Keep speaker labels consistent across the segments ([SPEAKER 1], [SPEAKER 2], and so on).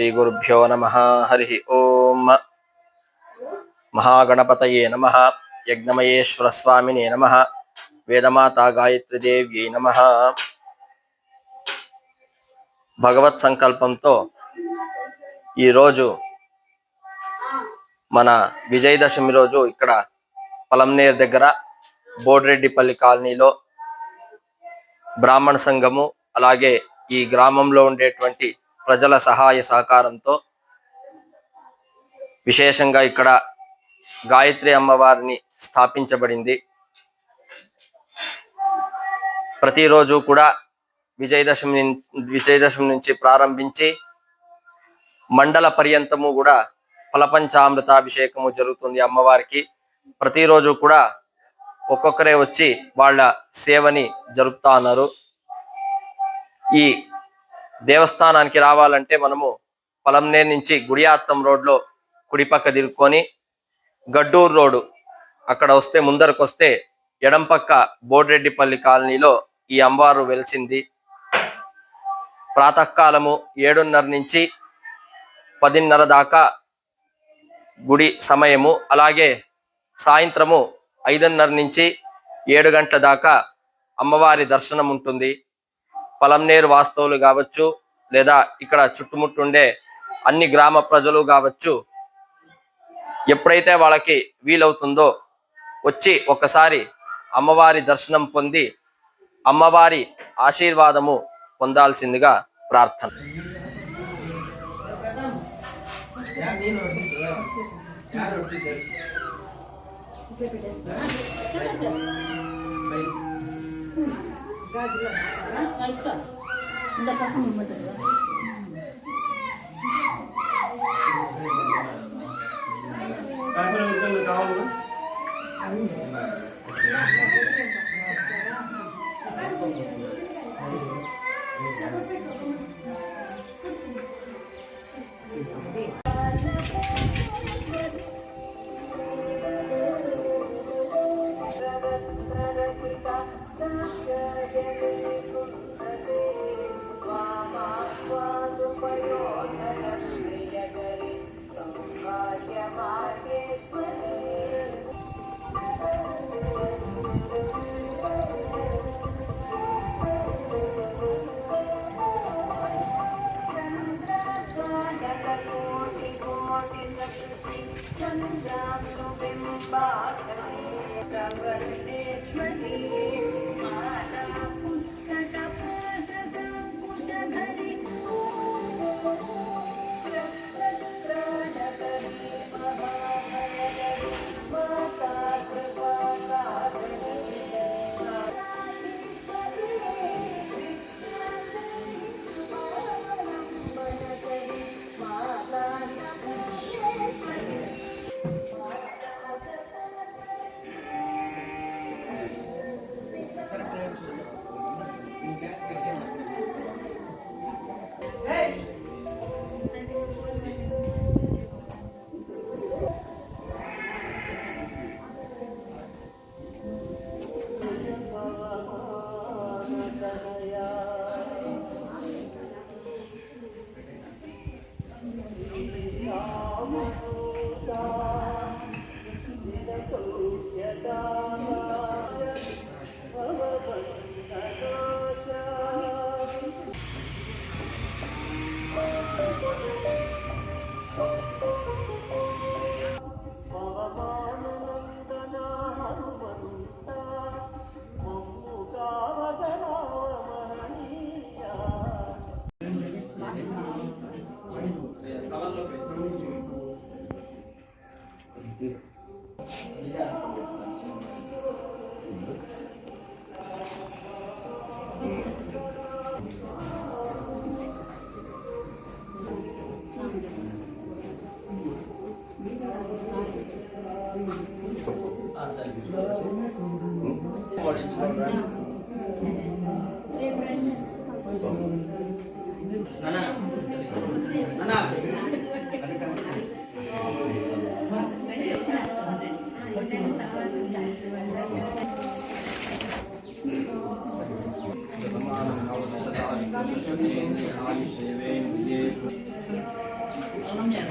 [SPEAKER 1] శ్రీగురుభ్యో నమ హరి ఓం మహాగణపతయే నమ యజ్ఞమయేశ్వర స్వామినే నమ వేదమాత గాయత్రీదేవ్యై నమ భగవత్ సంకల్పంతో ఈరోజు మన విజయదశమి రోజు ఇక్కడ పలంనేర్ దగ్గర బోడిరెడ్డిపల్లి కాలనీలో బ్రాహ్మణ సంఘము అలాగే ఈ గ్రామంలో ఉండేటువంటి ప్రజల సహాయ సహకారంతో విశేషంగా ఇక్కడ గాయత్రి అమ్మవారిని స్థాపించబడింది. ప్రతిరోజు కూడా విజయదశమి విజయదశమి నుంచి ప్రారంభించి మండల పర్యంతము కూడా ఫలపంచామృతాభిషేకము జరుగుతుంది అమ్మవారికి. ప్రతిరోజు కూడా ఒక్కొక్కరే వచ్చి వాళ్ళ సేవని జరుపుతా ఉన్నారు. ఈ దేవస్థానానికి రావాలంటే మనము పొలంనే నుంచి గుడియాత్తం రోడ్లో కుడిపక్క దిరుక్కొని గడ్డూరు రోడ్డు అక్కడ వస్తే ముందరకు వస్తే ఎడం పక్క బోడిరెడ్డిపల్లి కాలనీలో ఈ అమ్మవారు వెలిసింది. ప్రాతకాలము ఏడున్నర నుంచి పదిన్నర దాకా గుడి సమయము అలాగే సాయంత్రము ఐదున్నర నుంచి ఏడు గంటల దాకా అమ్మవారి దర్శనం ఉంటుంది పలంనేరు వాస్తవులు కావచ్చు లేదా ఇక్కడ చుట్టుముట్టుండే అన్ని గ్రామ ప్రజలు కావచ్చు ఎప్పుడైతే వాళ్ళకి వీలవుతుందో వచ్చి ఒకసారి అమ్మవారి దర్శనం పొంది అమ్మవారి ఆశీర్వాదము పొందాల్సిందిగా ప్రార్థన.
[SPEAKER 2] இந்த பசங்க மட்டும் I'm gonna be my boss. Oh. Alamıyor.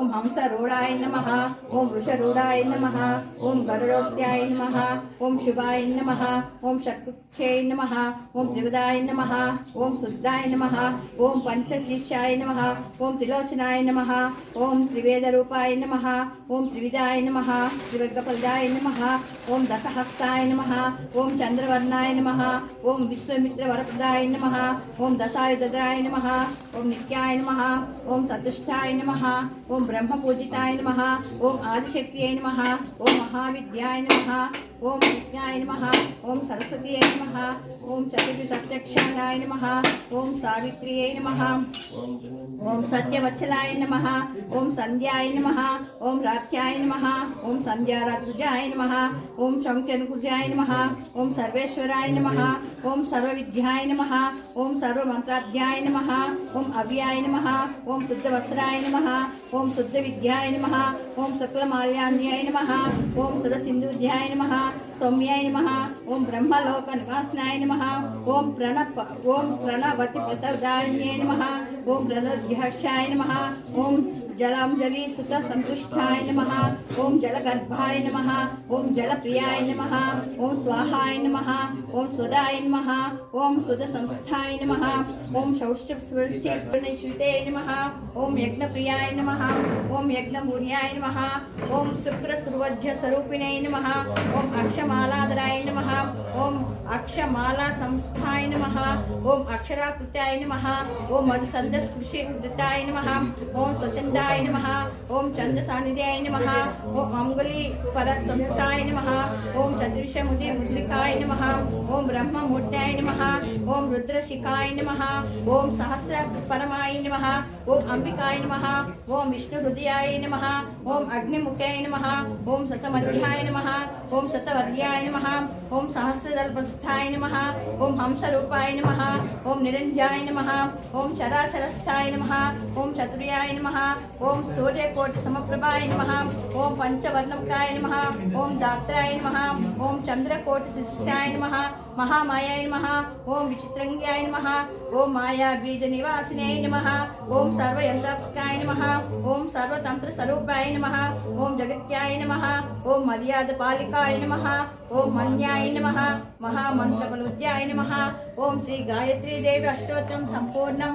[SPEAKER 2] ఓం హంసరూఢాయ నమ ఓం వృషరూఢాయ నమ ఓం గరుడోస్యాయ నమ ఓం శుభాయ నమ ఓం షట్కుక్షే నమ ఓం త్రివిధాయ నమ ఓం శుద్ధాయ నమ ఓం పంచశిష్యాయ నమ ఓం త్రిలోచనాయ నమ ఓం త్రివేదరూపాయ నమ ఓం త్రివిధాయ నమ త్రివర్గపదాయ నమ ఓం దశహస్తాయ నమ ఓం చంద్రవర్ణాయ నమ ఓం విశ్వమిత్రవరప్రదాయ నమ ఓం దశాయుధరాయ నమ ఓం నిత్యాయ నమ ఓం చతుష్టాయ నమ ఓం బ్రహ్మపూజితాయ నమ ఓం ఆదిశక్తి అయిన నమః ఓం మహావిద్యాయ నమ ఓం విజ్ఞాయ నమ ఓం సరస్వతి అయిన నమ ఓం చతుర్భి సత్యక్షాణాయ నమ ఓం సావిత్రి అయిన నమ ఓం సత్యవత్సలాయ నమ ఓం సంధ్యాయ నమ ఓం రాత్యాయ నమ ఓం సంధ్యారాత్రుజాయ నమ ఓం శంకనుకుజాయ నమ ఓం సర్వేశ్వరాయ నమ ఓం సర్వవిద్యాయ నమ ఓం సర్వమంత్రాధ్యాయ నమ ఓం అవ్యాయ నమ ఓం శుద్ధవస్త్రాయ నమ ఓం శుద్ధ విద్యాయ నమ. ఓం శుక్ల మాల్యాన్యాయ నమ. ఓం సుర సింధుధ్యాయ నమ. సౌమ్యాయ నమ. ఓం బ్రహ్మలోక నివాసనాయ నమ. ఓం ప్రణప ఓం ప్రణవతి ప్రతదాన్యాయ నమ. ఓం ప్రణోధ్యక్షాయ నమ. ఓం జలాంజలి సుత సంతుష్టాయ నమః ఓం జలగర్భాయ నమః ఓం జలప్రియాయ నమః ఓం స్వాహాయ నమః ఓం సుదాయ నమః ఓం సుద సంస్థాయ నమః ఓం శౌష్ట స్పృష్టిశ్రుతే నమః ఓం యజ్ఞప్రియాయ నమః ఓం యజ్ఞమూర్యాయ నమః ఓం శుక్ర సుర్వజ్య స్వరూపిణే నమః ఓం అక్షమాలాధరాయ నమః ఓం అక్షమాలా సంస్థాయ నమః ఓం అక్షరాకృతాయ నమః ఓం మధుసంద స్పృశి కృతాయ నమః ఓం స్వచ్ఛందాయ నమ ఓం చంద్ర సాన్నిధ్యాయ నమ ఓం అంగులి పర సంస్థాయ నమ ఓం చతుర్షముది ముద్రికాయ నమ ఓం బ్రహ్మమూర్తాయ నమ ఓం రుద్రశిఖాయ నమ ఓం సహస్ర పరమాయ నమ ఓం అంబికాయ నమ ఓం విష్ణు హృదయాయ నమ ఓం అగ్నిముఖ్యాయ నమ ఓం శతమధ్యాయ నమ ఓం శతవర్యాయ నమ ఓం సహస్రదల్పస్థాయ నమ ఓం హంసరూపాయ నమ ఓం నిరంజాయ నమ ఓం చరాచరస్థాయ నమ ఓం చతుర్యాయ నమ ఓం సూర్యకోటి సమప్రభాయ నమః ఓం పంచవర్ణముఖాయ నమః ఓం దాత్రాయ నమః ఓం చంద్రకోటి శిష్యాయ నమః మహామాయాయ నమ ఓం విచిత్రంగ్యాయ నమ ఓం మాయా బీజ నివాసినాయ నమ ఓం సర్వయంత్రకాయ నమ ఓం సర్వతంత్ర స్వరూపాయ నమ ఓం జగత్యాయ నమ ఓం మర్యాద పాలికాయ నమ ఓం మన్యాయ నమ మహామంత్రబలుద్యాయ నమ ఓం శ్రీ గాయత్రీ దేవి అష్టోత్తరం సంపూర్ణం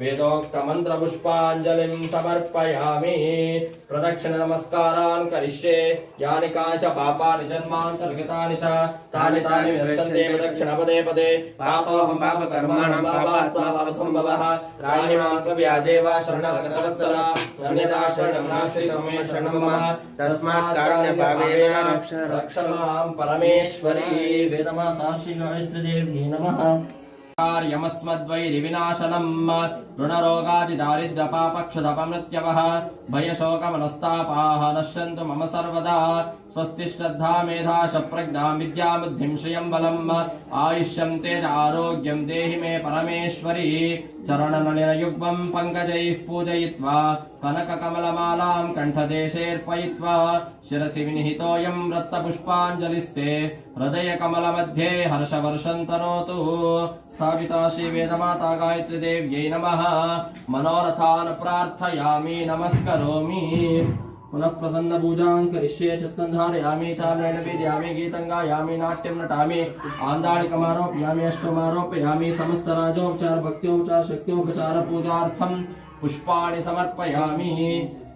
[SPEAKER 1] वेदोक्तमन्त्रपुष्पाञ्जलिं समर्पयामि प्रदक्षिणनमस्कारान् करिष्ये यानि कानि च पापानि जन्मान्तर्गतानि च तानि तानि विनश्यन्ते प्रदक्षिणपदे पदे पापोऽहं पापकर्माणां पापात्मा पापसम्भवः राहि मां त्वव्यादेव शरणगतवत्सल अन्यथा शरणं नास्ति मे शरणं मम तस्मात् कारुण्यभावेन रक्ष रक्ष मां परमेश्वरी
[SPEAKER 3] वेदमाता श्रीगायत्रीदेव्यै नमः
[SPEAKER 1] కార్యమస్మద్వైరివినాశనం రుణరోగాదిదారిద్రపాపక్షుదపమృత్యవः भयशोकमनस्तापाः नश्यन्तु मम सर्वदा स्वस्ति श्रद्धा मेधाश प्रज्ञा विद्याबुद्धिं श्रियं बलम् आयुष्यं तेज आरोग्यं देहि मे परमेश्वरी चरणनलिनयुग्मं पङ्कजैः पूजयित्वा कनककमलमालां कण्ठदेशेऽर्पयित्वा शिरसि विनिहितोऽयं रत्तपुष्पाञ्जलिस्ते हृदयकमलमध्ये हर्षवर्षं तनोतु स्थापिता श्रीवेदमाता गायत्रीदेव्यै नमः। मनोरथान् प्रार्थयामि नमस्करोमि। पुनः प्रसन्नपूजां करिष्ये, चित्तं धारयामि चारणेन विद्यामि, गीतं गायामि, नाट्यं नटामि आन्दालिकमारोपयामि अश्वमारोपयामि समस्तराजोपचार भक्त्योपचार शक्त्योपचार पूजार्थं पुष्पाणि समर्पयामि।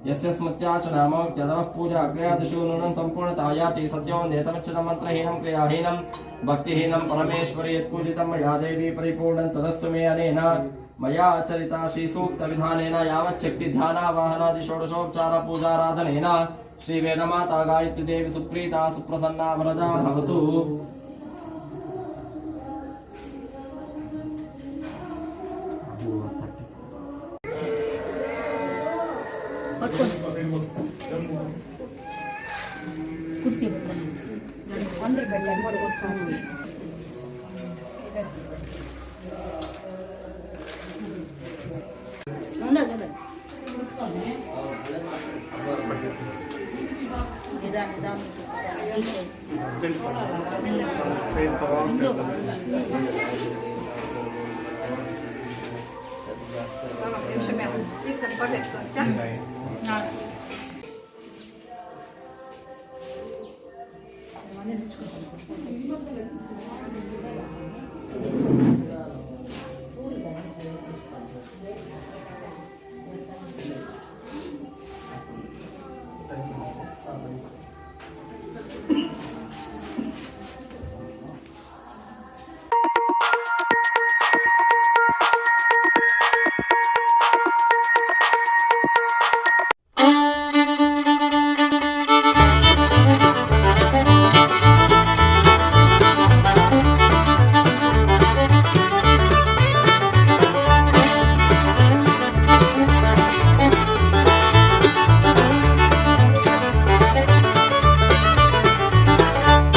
[SPEAKER 1] यस्य स्मृत्याचनामोक्त्यतमः पूजा क्रियादिषु नूनं सम्पूर्णता याति सत्यो नेतमच्युतं मन्त्रहीनं क्रियाहीनं भक्तिहीनं परमेश्वरि यत्पूजितं मया देवी परिपूर्णं तदस्तु मे अनेन मया आचरिता श्रीसूक्तविधानेन यावच्छक्तिध्यानावाहनादि षोडशोपचार पूजाराधनेन श्रीवेदमाता गायत्री देवी सुप्रीता सुप्रसन्ना वरदा भवतु
[SPEAKER 4] Już się miałam. Jest
[SPEAKER 2] na przypadek, tak? No.
[SPEAKER 4] Thank you.